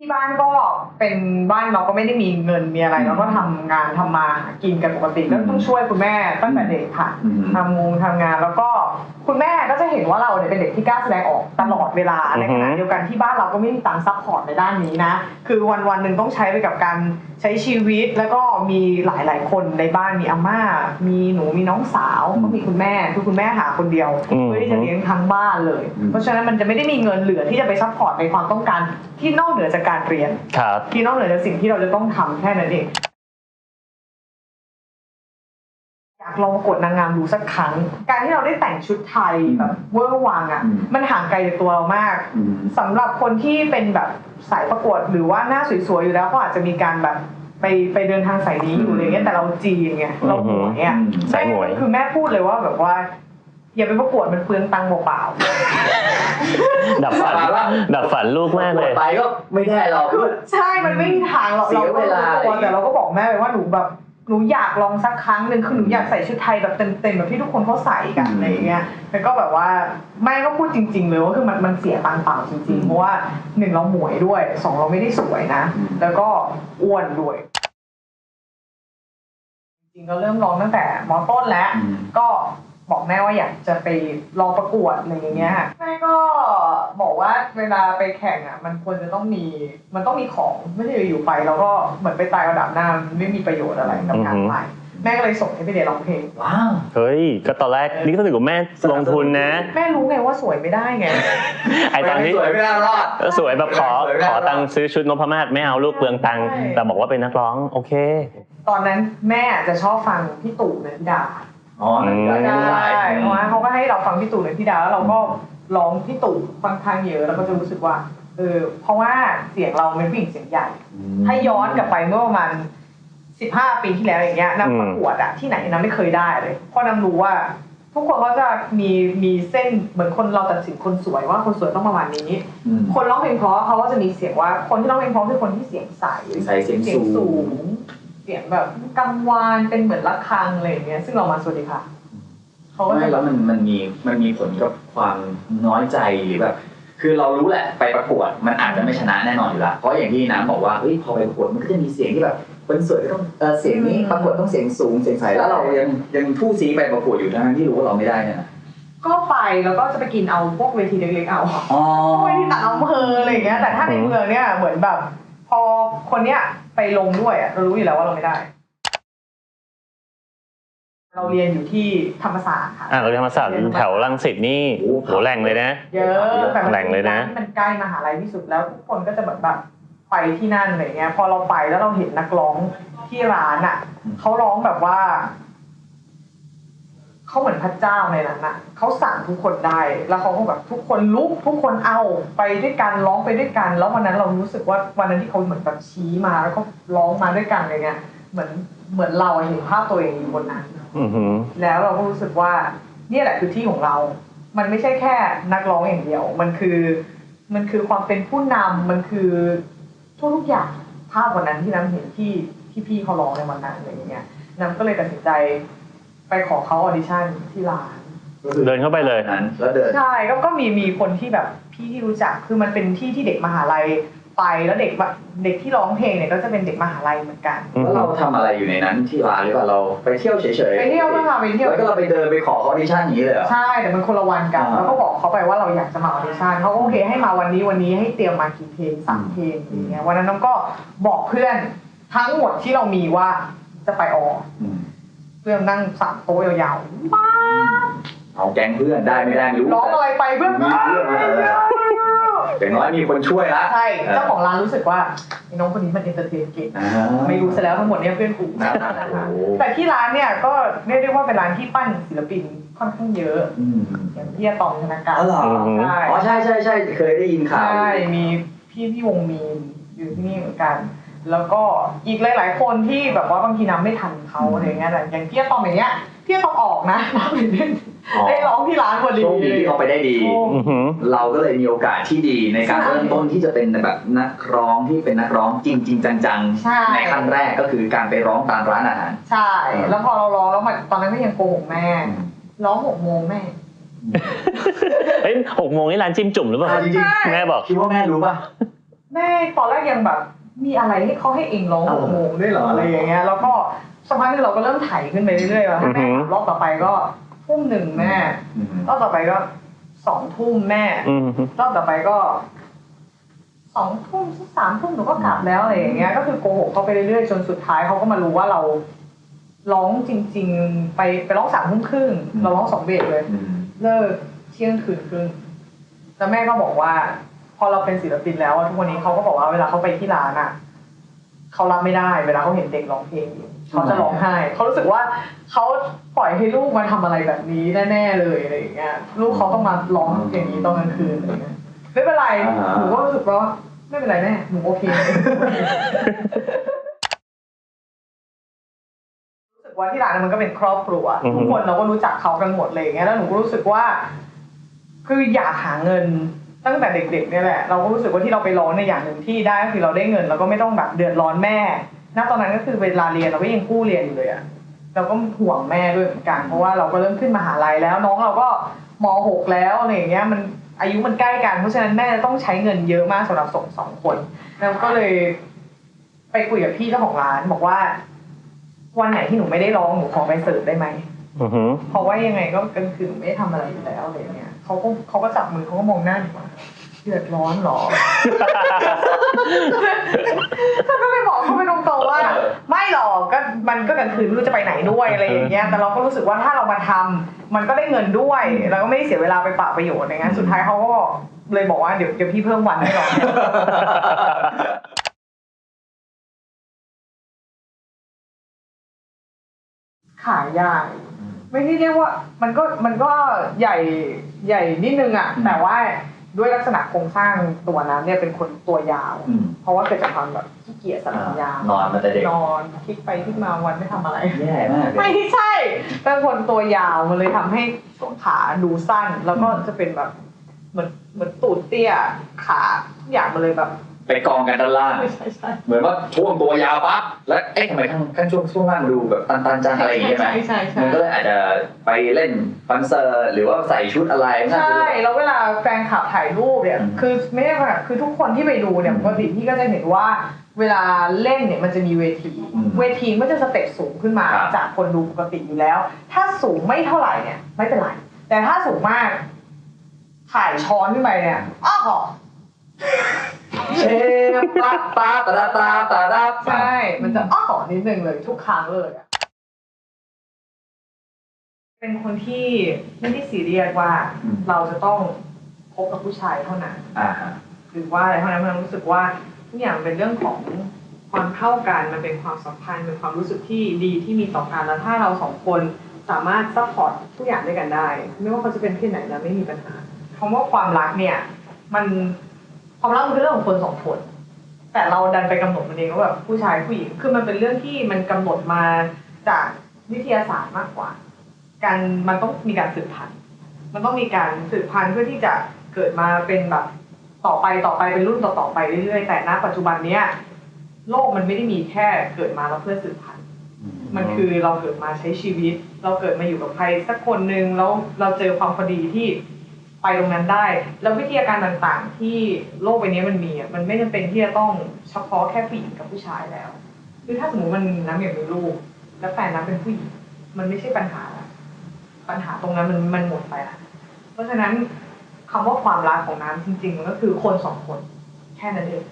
ที่บ้านก็เป็นบ้านเราก็ไม่ได้มีเงินมีอะไรเราก็ทำงานทำมาหากินกันปกติก็ต้องช่วยคุณแม่ตั้งแต่เด็กค่ะอืมทำงงทำงานแล้วก็ คุณแม่ก็จะเห็นว่าเราเนี่ยเป็นเด็กที่กล้าแสดงออกตลอดเวลาอืในอฮึขณะเดียวกันที่บ้านเราก็ไม่มีตังค์ซัพพอร์ตในด้านนี้นะ คือวันวันๆหนึ่งต้องใช้ไปกับการใช้ชีวิตแล้วก็มีหลายหลาย ๆ คนในบ้านมีอาม่า มีหนูมีน้องสาวก็มีคุณแม่คือคุณแม่หาคนเดียวอืมเพื่อที่จะเลี้ยงทั้งบ้านเลยอืมเพราะฉะนั้นมันจะไม่ได้มีเงินเหลือที่จะไปซัพพอร์ตในความต้องการที่นอกเหนือจากการเรียนครับที่นอกเหนือจากสิ่งที่เราจะต้องทำแค่นั้นเอง ลองประกวดนางงามดูสักครั้ง การที่เราได้แต่งชุดไทยแบบเวอร์วังอะอืมมันห่างไกลจากตัวเรามากอืมสำหรับคนที่เป็นแบบสายประกวดหรือว่าหน้าสวยๆอยู่แล้วก็อาจจะมีการแบบไปไปเดินทางสายนี้อยู่อะไรเงี้ยแต่เราจีนไงเราหมวยอะสายหมวยคือแม่พูดเลยว่าแบบว่าอย่าไปประกวดมันเปลืองตังค์เปล่าดับฝันดับฝันลูกมากเลยไปก็ไม่ได้หรอกๆใช่มันไม่มีทางหรอกเสียเราก็เวลารู้ตัวแต่เราก็บอกแม่ไปว่าหนูแบบ หนูอยากลองสักครั้งหนึ่งคือหนูอยากใส่ชุดไทยแบบเต็มๆแบบที่ทุกคนเขาใส่กันอะไรเงี้ยแล้วก็แบบว่าแม่ก็พูดจริง ๆ เลยว่าคือมันมันเสียตังค์เปล่าจริงๆเพราะว่าหนึ่งเราหมวยด้วยสองเราไม่ได้สวยนะ แล้วก็อ้วนด้วยจริงๆก็เริ่มร้องตั้งแต่มอต้นแล้วอืมก็ บอกแม่ว่าอยากจะไปลองประกวดอะไรอย่างเงี้ยแม่ก็บอกว่าเวลาไปแข่งอะ มันควรจะต้องมีมันต้องมีของไม่ใช่อยู่ๆไป แล้วก็เหมือนไปตายระดับหน้ามันไม่มีประโยชน์อะไรกับการอือฮึไปแม่ก็เลยส่งให้ไปเรียนร้องเพลงว้าวเฮ้ย ก็ตอนแรกนี่ก็ถือว่าแม่ลงทุนนะ แม่รู้ไงว่าสวยไม่ได้ไงไอตอนที่สวยไม่ได้รอดก็สวยแบบขอสวยไม่ได้ขอตังค์ซื้อชุดนพมาศไม่เอาลูกเปลืองตังค์ใช่แต่บอกว่าเป็นนักร้องโอเค ตอนนั้นแม่จะชอบฟังพี่ตู่เนยธิดา อ๋อนั่นอืมได้ใช่ได้เพราะว่าเขาก็ให้เราฟังพี่ตู่เนยธิดาแล้วเราก็ร้องพี่ตู่ค่อนข้างเยอะแล้วก็จะรู้สึกว่าเออเพราะว่าเสียงเราเป็นผู้หญิงเสียงใหญ่ ถ้าย้อนกลับไปเมื่อประมาณสิบห้าปีที่แล้วอย่างเงี้ยนางประกวดอะที่ไหนนางไม่เคยได้เลยเพราะนางรู้ว่า ทุกคนก็จะมีมีเส้นเหมือนคนเราตัดสินคนสวยว่าคนสวยต้องประมาณนี้อืมคนร้องเพลงเพราะเขาก็จะมีเสียงว่า คนที่ร้องเพลงเพราะคือคนที่เสียงใสใส่เสียงสูสูงง เสียงแบบกังวานเป็นเหมือนระฆังอะไรอย่างเงี้ยซึ่งเรามาสวัสดีค่ะเขาก็ไม่จะแล้วมันมันมีมันมีผลกับความน้อยใจหรือแบบคือเรารู้แหละไปประกวดมันอาจจะไม่ชนะแน่นอนอยู่แล้วเพราะอย่างที่น้ำบอกว่าเฮ้ยพอไปประกวดมันก็จะมีเสียงที่แบบคนสวยก็ต้องเออเสียงนี้ประกวดต้องเสียงสูงเสียงใสแล้วเรายังยังทู่ซีไปประกวดอยู่ทั้งที่รู้ว่าเราไม่ได้เนี่ยนะก็ไปแล้วก็จะไปกินเอาพวกเวทีเล็กๆเอาอ๋อไม่ที่ต่างอำเภออะไรอย่างเงี้ยแต่ถ้าในเมืองเนี่ยเหมือนแบบ พอคนเนี้ย ไปลงด้วยอะเรารู้อยู่แล้วว่าเราไม่ได้ เราเรียนอยู่ที่ธรรมศาสตร์ค่ะอ่าเราเรียนธรรมศาสตร์แถวรังสิตนี่โหแหล่งเลยนะ เยอะแต่มันแหล่งเลยนะ มันใกล้มหาลัยที่สุดแล้วทุกคนก็จะแบบแบบไปที่นั่นอะไรเงี้ย พอเราไปแล้วเราเห็นนักร้องที่ร้านอะเขาร้องแบบว่า เขาเหมือนพระเจ้าในนั้นอะเขาสั่งทุกคนได้ แล้วเขาก็แบบทุกคนลุกทุกคนเอาไปด้วยกันร้องไปด้วยกัน แล้ววันนั้นเรารู้สึกว่าวันนั้นที่เขาเหมือนแบบชี้มาแล้วก็ร้องมาด้วยกันอะไรเงี้ยเหมือนเหมือนเราเห็นภาพตัวเองอยู่บนนั้นอือหือแล้วเราก็รู้สึกว่าเนี่ยแหละคือที่ของเรา มันไม่ใช่แค่นักร้องอย่างเดียว มันคือมันคือความเป็นผู้นำมันคือทุกทุกๆอย่างภาพวันนั้นที่น้ำเห็นที่ที่พี่เขาร้องในวันนั้นอะไรอย่างเงี้ยน้ำก็เลยตัดสินใจ ไปขอเขาออดิชั่นที่ร้าน เดินเข้าไปเลยนั้นแล้วเดินใช่ก็ก็มีมีคนที่แบบพี่ที่รู้จักคือมันเป็นที่ที่เด็กมหาลัยไปแล้วเด็กแบบเด็กที่ร้องเพลงเนี่ยก็จะเป็นเด็กมหาลัยเหมือนกันอืมแล้วเราทำอะไรอยู่ในนั้นที่ร้านหรือเปล่าเราไปเที่ยวเฉยๆไปเที่ยวก็ค่ะไปเที่ยว แล้วก็เราไปเดินไปขอออดิชั่นอย่างนี้เลยเหรอ ใช่แต่มันคนละวันกันอ่า แล้วก็บอกเขาไปว่าเราอยากจะมาออดิชั่นเขาก็โอเคให้มาวันนี้วันนี้ให้เตรียมมากี่เพลงสามเพลงอย่างเงี้ยวันนั้นน้องก็บอกเพื่อนทั้งหมดที่เรามีว่าจะไปอออืม เพื่อนนั่งสามโต๊ะยาวๆป้าบเอาแก๊งเพื่อนได้ไม่ได้ไม่รู้ร้องอะไรไปเพื่อนมีเพื่อนมาอย่างน้อยมีคนช่วยละใช่เจ้าของร้านรู้สึกว่าไอ้น้องคนนี้มันเอนเตอร์เทนเก่งอ่าไม่รู้ซะแล้วทั้งหมดเนี่ยเพื่อนกูนะนะคะโอ้โหแต่ที่ร้านเนี่ยก็เรียกได้ว่าเป็นร้านที่ปั้นศิลปินค่อนข้างเยอะอืมอย่างพี่อาตอมธนาการอ๋อเหรอใช่อ๋อใช่ใช่ใช่เคยได้ยินข่าวใช่มีพี่พี่วงมีนอยู่ที่นี่เหมือนกัน แล้วก็อีกหลาย ๆ คนที่แบบว่าบางทีน้ำไม่ทันเขาอะไรเงี้ยแต่อย่างพี่อาตอมอย่างเงี้ยพี่อาตอมออกนะน้ำไม่ได้อ๋อได้ร้องที่ร้านพอดีโชคดีที่เขาไปได้ดีโชคอือหือเราก็เลยมีโอกาสที่ดีในการใช่เริ่มต้นที่จะเป็นแบบนักร้องที่เป็นนักร้องจริงจริงๆจังใช่ๆในขั้นแรกก็คือการไปร้องตามร้านอาหารใช่ แล้วพอเราร้องแล้วมันตอนนั้นก็ยังโกหกแม่ร้องหกโมงแม่เฮ้ยหกโมงนี่ร้านจิ้มจุ่มหรือเปล่าอ่าจริงแม่บอกคิดว่าแม่รู้ป่ะแม่ตอนแรกยังแบบ มีอะไรให้เขาให้เองร้องหกโมงด้วยเหรออะไรอย่างเงี้ยแล้วก็สักพักหนึงเราก็เริ่มไถขึ้นไปเรื่อยๆว่าถ้าแม่ถามรอบต่อไปก็ทุ่มหนึ่งแม่อืมรอบต่อไปก็สองทุ่มแม่อืมรอบต่อไปก็สองทุ่มสามทุ่มหนูก็กลับแล้วอะไรอย่างเงี้ยก็คือโกหกเขาไปเรื่อยๆจนสุดท้ายเขาก็มารู้ว่าเราร้องจริง ๆ ไปไปร้องสามทุ่มครึ่งเราร้องสองเบรกเลยอืมเลิกเที่ยงคืนครึ่งแล้วแม่ก็บอกว่า พอเราเป็นศิลปินแล้วอะทุกวันนี้เขาก็บอกว่าเวลาเขาไปที่ร้านอะเขารับไม่ได้ เวลาเขาเห็นเด็กร้องเพลงอยู่เขาจะร้องไห้เขารู้สึกว่าเขาปล่อยให้ลูกมาทำอะไรแบบนี้แน่ๆเลยอะไรอย่างเงี้ยลูกเขาต้องมาร้องอย่างนี้ตอนกลางคืนอะไรเงี้ยไม่เป็นไรหนูก็รู้สึกว่าไม่เป็นไรแม่หนูโอเครู้สึกว่าที่ร้านมันก็เป็นครอบครัวอือฮึทุกคนเราก็รู้จักเขากันหมดเลยอย่างเงี้ยแล้วหนูก็รู้สึกว่า คืออยากหาเงิน ตั้งแต่เด็กๆเนี่ยแหละเราก็รู้สึกว่าที่เราไปร้องในยอย่างหนึ่งที่ได้ก็คือเราได้เงินเราก็ไม่ต้องแบบเดือดร้อนแม่ ณ ตอนนั้นก็คือเวลาเรียนเราก็ยังกู้เรียนอยู่เลยอะเราก็ห่วงแม่ด้วยเหมือนกันเพราะว่าเราก็เริ่มขึ้นมหาลัยแล้ว น้องเราก็มหกแล้วอะไรอย่างเงี้ยมันอายุมันใกล้กันเพราะฉะนั้นแม่จะต้องใช้เงินเยอะมากสำหรับส่งสองคนแล้วก็เลย ไปคุยกับพี่เจ้าของร้านบอกว่า วันไหนที่หนูไม่ได้ร้องหนูขอไปเสิร์ฟได้ไหมอือหือเพราะว่ายังไงก็กลางคืนไม่ได้ทำอะไรอยู่แล้วอะไรเงี้ย เขาก็เขาก็จับมือเขาก็มองหน้าหนูว่าเดือดร้อนเหรอ ฉันก็เลยบอกเขาไปตรงๆว่า ไม่หรอกก็มันก็กลางคืนไม่รู้จะไปไหนด้วยอะไรอย่างเงี้ยแต่เราก็รู้สึกว่าถ้าเรามาทำมันก็ได้เงินด้วยเราก็ไม่ได้เสียเวลาไปเปล่าประโยชน์อย่างเงี้ยสุดท้ายเขาก็เลยบอกว่าเดี๋ยวเดี๋ยวพี่เพิ่มวันให้เราขายใหญ่ ไม่ได้เรียกว่ามันก็มันก็ใหญ่ใหญ่นิดนึงอะอืมแต่ว่าด้วยลักษณะโครงสร้างตัวนั้นเนี่ยเป็นคนตัวยาว อืม เพราะว่าเกิดจากความแบบขี้เกียจสันยาวนอนมาแต่เด็ก นอนคลิกไปคลิกมาวันไม่ทำอะไร แย่มากเลย ไม่ใช่เป็นคนตัวยาวมันเลยทำให้ขาดูสั้น แล้วก็จะเป็นแบบเหมือนเหมือนตูดเตี้ยขาทุกอย่างมันเลยแบบ ไปกองกันด้านล่างไม่ใช่ใช่เหมือนว่าช่วงตัวยาวปั๊บแล้วเอ๊ะทำไมข้างข้างช่วงช่วงล่างดูแบบตันๆจังอะไรอย่างเงี้ยไหมใช่ใช่ใช่มันก็เลยอาจจะไปเล่นคอนเสิร์ตหรือว่าใส่ชุดอะไรน่าจะใช่แล้วเวลาแฟนคลับถ่ายรูปเนี่ยอืมคือไม่ได้แบบคือทุกคนที่ไปดูเนี่ยอืมปกติพี่ก็จะเห็นว่าเวลาเล่นเนี่ยมันจะมีเวทีอืมเวทีมันจะสเต็ปสูงขึ้นมาครับจากคนดูปกติอยู่แล้ว ถ้าสูงไม่เท่าไหร่เนี่ยไม่เป็นไร แต่ถ้าสูงมากถ่ายช้อนขึ้นไปเนี่ยอ้าว เชฟตาตาตาตาตาตาใช่ มันจะอ้าวนิดนึงเลยทุกครั้งเลยอะเป็นคนที่ไม่ได้ซีเรียสว่าเราจะต้องคบกับผู้ชายเท่านั้น อ่าหรือว่าอะไรเท่านั้นมันรู้สึกว่าทุกอย่างเป็นเรื่องของความเข้ากันมันเป็นความสัมพันธ์เป็นความรู้สึกที่ดีที่มีต่อกันแล้วถ้าเราสองคนสามารถซัพพอร์ตทุกอย่างด้วยกันได้ ไม่ว่าเขาจะเป็นเพศไหนนะไม่มีปัญหาคำว่าความรักเนี่ย มัน ความรักมันเป็นเรื่องของคนสองคน แต่เราดันไปกำหนดมันเองว่าแบบผู้ชายผู้หญิงคือมันเป็นเรื่องที่มันกำหนดมาจากวิทยาศาสตร์มากกว่า การมันต้องมีการสืบพันธุ์ มันต้องมีการสืบพันธุ์เพื่อที่จะเกิดมาเป็นแบบต่อไปต่อไปเป็นรุ่นต่อๆไปเรื่อยๆแต่ณปัจจุบันเนี้ยโลกมันไม่ได้มีแค่เกิดมาแล้วเพื่อสืบพันธุ์มันคือเราเกิดมาใช้ชีวิต เราเกิดมาอยู่กับใครสักคนหนึ่งแล้วเราเจอความพอดีที่ ไปตรงนั้นได้ แล้ววิทยาการต่างๆ ที่โลกใบนี้มันมีอะมันไม่จำเป็นที่จะต้องเฉพาะแค่ผู้หญิงกับผู้ชายแล้วคือถ้าสมมติมันน้ำอยากมีลูก แล้วแฟนน้ำเป็นผู้หญิงมันไม่ใช่ปัญหาละปัญหาตรงนั้นมันมันหมดไปละเพราะฉะนั้นคำว่าความรักของน้ำจริงๆมันก็คือคนสองคนแค่นั้นเอง